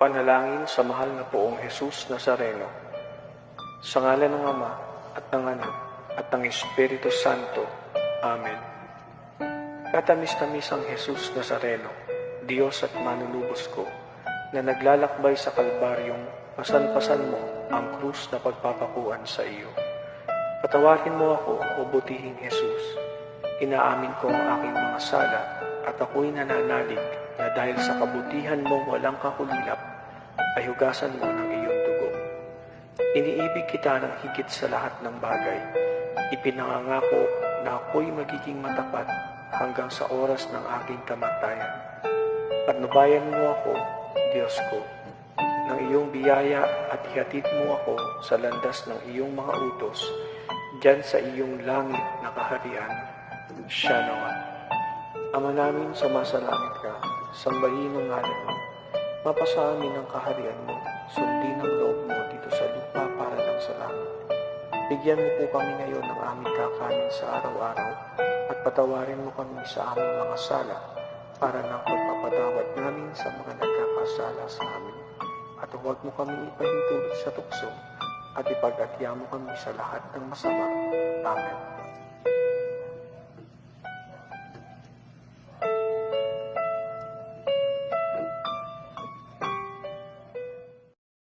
Panalangin sa mahal na poong Jesus Nazareno. Sa ngalan ng Ama at ng Anak at ng Espiritu Santo. Amen. Katamis-tamis ang Jesus Nazareno, Diyos at manunubos ko, na naglalakbay sa kalbaryong pasan-pasan mo ang krus na pagpapakuan sa iyo. Patawarin mo ako, o butihing Jesus. Inaamin ko ang aking mga sala at ako'y nananalig na dahil sa kabutihan mong walang kakulilap, ay hugasan mo ng iyong dugo. Iniibig kita ng higit sa lahat ng bagay. Ipinangangako na ako'y magiging matapat hanggang sa oras ng aking kamatayan. Patnubayan mo ako, Diyos ko, ng iyong biyaya at ihatid mo ako sa landas ng iyong mga utos, dyan sa iyong langit na kaharian. Shalom. Ama namin, sumasalangit ka, sambahin ang ngalan mo. Mapasa amin ang kaharian mo, sundin ang loob mo dito sa lupa para lang sa langit. Bigyan mo po kami ngayon ng aming kakanin sa araw-araw at patawarin mo kami sa aming mga sala para ng pagpapadawad namin sa mga nagkakasala sa amin. At huwag mo kami ipahintulot sa tukso at ipagatya mo kami sa lahat ng masama. Amen.